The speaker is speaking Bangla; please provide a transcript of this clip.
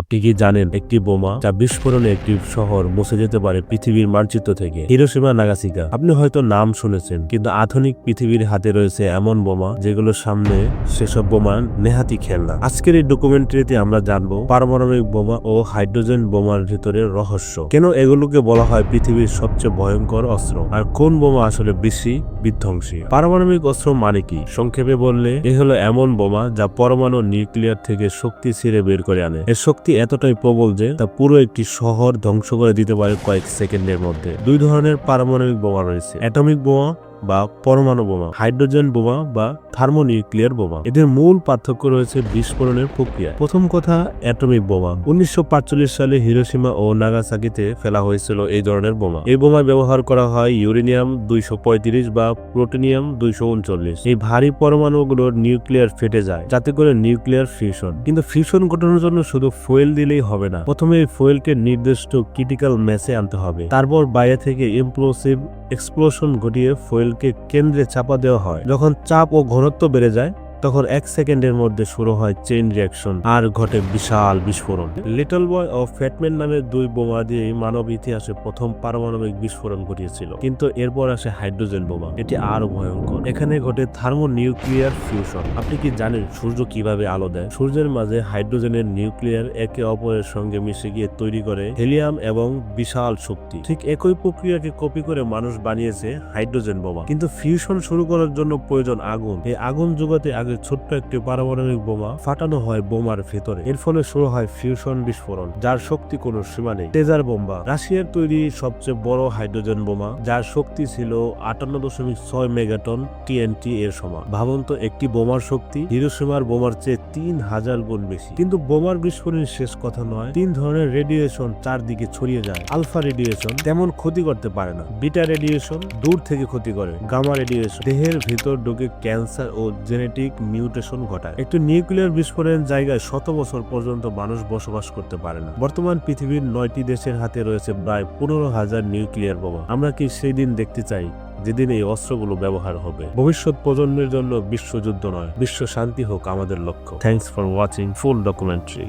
আপনি কি জানেন একটি বোমা যা বিস্ফোরণে একটি শহর মুছে যেতে পারে পৃথিবীর মানচিত্র থেকে? Hiroshima Nagasaki. আপনি হয়তো নাম শুনেছেন, কিন্তু আধুনিক পৃথিবীর হাতে রয়েছে এমন বোমা যেগুলোর সামনে সেসব বোমা নেহাতি খেলনা। আজকের এই ডকুমেন্টারিতে আমরা জানব পারমাণবিক বোমা ও হাইড্রোজেন বোমার ভিতরে রহস্য। কেন এগুলোকে বলা হয় পৃথিবীর সবচেয়ে ভয়ঙ্কর অস্ত্র? আর কোন বোমা আসলে বেশি বিধ্বংসী? পারমাণবিক অস্ত্র মানে কি? সংক্ষেপে বললে, এ হলো এমন বোমা যা পরমাণু নিউক্লিয়ার থেকে শক্তি ছিঁড়ে বের করে আনে। এর শক্তি এতটাই প্রবল যে তা পুরো একটি শহর ধ্বংস করে দিতে পারে কয়েক সেকেন্ডের মধ্যে। দুই ধরনের পারমাণবিক বোমা রয়েছে। অ্যাটমিক বোমা বা পরমাণু বোমা, হাইড্রোজেন বোমা বা থার্মোনিউক্লিয়ার বোমা। এদের মূল পার্থক্য রয়েছে বিস্ফোরণের প্রক্রিয়া। প্রথম কথা, অ্যাটমিক বোমা। উনিশশো সালে হিরোসীমা ও নাগাসাকিতে ফেলা হয়েছিল এই ধরনের বোমা। এই বোমায় ব্যবহার করা হয় ইউরেনিয়াম দুইশো পঁয়ত্রিশ বা প্লুটোনিয়াম দুইশো এই ভারী পরমাণুগুলোর নিউক্লিয়ার ফেটে যায়, যাতে করে নিউক্লিয়ার ফিউশন। কিন্তু ফিউশন ঘটানোর জন্য শুধু ফুয়েল দিলেই হবে না। প্রথমে এই ফুয়েলকে নির্দিষ্ট ক্রিটিক্যাল ম্যাসে আনতে হবে। তারপর বাইরে থেকে ইমপ্লোসিভ এক্সপ্লোশন ঘটিয়ে ফুয়েলকে কেন্দ্রে চাপা দেওয়া হয়। যখন চাপ ও ঘনত্ব বেড়ে যায় তখন এক সেকেন্ডের মধ্যে শুরু হয় চেইন রিয়াকশন আর ঘটে বিশাল বিস্ফোরণ। লিটল বয় ও ফ্যাটম্যান নামের দুই বোমা দিয়ে মানব ইতিহাসে প্রথম পারমাণবিক বিস্ফোরণ ঘটিয়েছিল। কিন্তু এরপর আসে হাইড্রোজেন বোমা, এটি আরও ভয়ঙ্কর। এখানে ঘটে থার্মো নিউক্লিয়ার ফিউশন। আপনি কি জানেন সূর্য কীভাবে আলো দেয়? সূর্যের মাঝে হাইড্রোজেনের নিউক্লিয়ার একে অপরের সঙ্গে মিশে গিয়ে তৈরি করে হেলিয়াম এবং বিশাল শক্তি। ঠিক একই প্রক্রিয়াকে কপি করে মানুষ বানিয়েছে হাইড্রোজেন বোমা। কিন্তু ফিউশন শুরু করার জন্য প্রয়োজন আগুন। এই আগুন যোগাতে আগে ছোট্ট একটি পারমাণবিক বোমা ফাটানো হয় বোমার ভেতরে। এর ফলে শুরু হয় ফিউশন বিস্ফোরণ, যার শক্তি কোনো সীমা নেই। টেজার বোমা, রাশিয়ার তৈরি সবচেয়ে বড় হাইড্রোজেন বোমা, যার শক্তি ছিল আটান্ন দশমিক ছয় মেগাটন টিএনটি এর সমান। ভাবুন তো একটি বোমার শক্তি হিরোসীমার বোমার চেয়ে তিন হাজার গুণ বেশি। কিন্তু বোমার বিস্ফোরণের শেষ কথা নয়, তিন ধরনের রেডিয়েশন চারদিকে ছড়িয়ে যায়। আলফা রেডিয়েশন তেমন ক্ষতি করতে পারে না। বিটা রেডিয়েশন দূর থেকে ক্ষতি করে। গামা রেডিয়েশন দেহের ভিতর ঢুকে ক্যান্সার ও জেনেটিক মিউটেশন ঘটায়। একটি নিউক্লিয়ার বিস্ফোরণের জায়গায় শত বছর পর্যন্ত মানুষ বসবাস করতে পারে না। বর্তমান পৃথিবীর নয়টি দেশের হাতে রয়েছে প্রায় পনেরো হাজার নিউক্লিয়ার বোমা। আমরা কি সেই দিন দেখতে চাই, যেদিন এই অস্ত্রগুলো ব্যবহার হবে? ভবিষ্যৎ প্রজন্মের জন্য বিশ্বযুদ্ধ নয়, বিশ্ব শান্তি হোক আমাদের লক্ষ্য। Thanks for watching full documentary